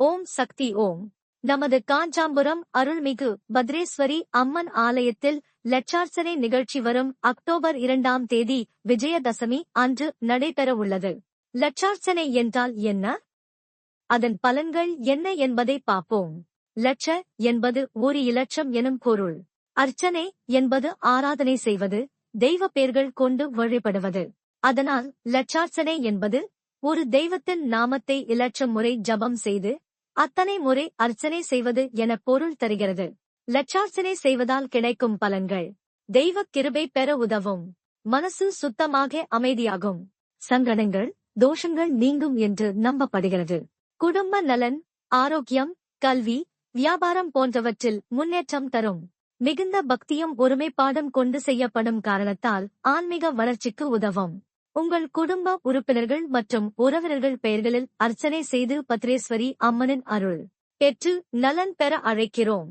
ஓம் சக்தி ஓம். நமது காஞ்சாம்புரம் அருள்மிகு பத்ரேஸ்வரி அம்மன் ஆலயத்தில் லட்சார்ச்சனை நிகழ்ச்சி வரும் அக்டோபர் இரண்டாம் தேதி விஜயதசமி அன்று நடைபெறவுள்ளது லட்சார்ச்சனை என்றால் என்ன? அதன் பலன்கள் என்ன என்பதை பார்ப்போம். லட்ச என்பது ஒரு இலட்சம் எனும் பொருள். அர்ச்சனை என்பது ஆராதனை செய்வது தெய்வ பெயர்கள் கொண்டு வழிபடுவது. அதனால் லட்சார்ச்சனை என்பது ஒரு தெய்வத்தின் நாமத்தை இலட்சம் முறை ஜபம் செய்து அத்தனை முறை அர்ச்சனை செய்வது என பொருள் தருகிறது. லட்சார்ச்சனை செய்வதால் கிடைக்கும் பலன்கள். தெய்வ கிருபை பெற உதவும். மனசு சுத்தமாக அமைதியாகும். சங்கடங்கள் தோஷங்கள் நீங்கும் என்று நம்பப்படுகிறது. குடும்ப நலன் ஆரோக்கியம் கல்வி வியாபாரம் போன்றவற்றில் முன்னேற்றம் தரும். மிகுந்த பக்தியும் ஒருமைப்பாடும் கொண்டு செய்யப்படும் காரணத்தால் ஆன்மீக வளர்ச்சிக்கு உதவும். உங்கள் குடும்ப உறுப்பினர்கள் மற்றும் உறவினர்கள் பெயர்களில் அர்ச்சனை செய்து பத்ரேஸ்வரி அம்மனின் அருள் பெற்று நலன் பெற அழைக்கிறோம்.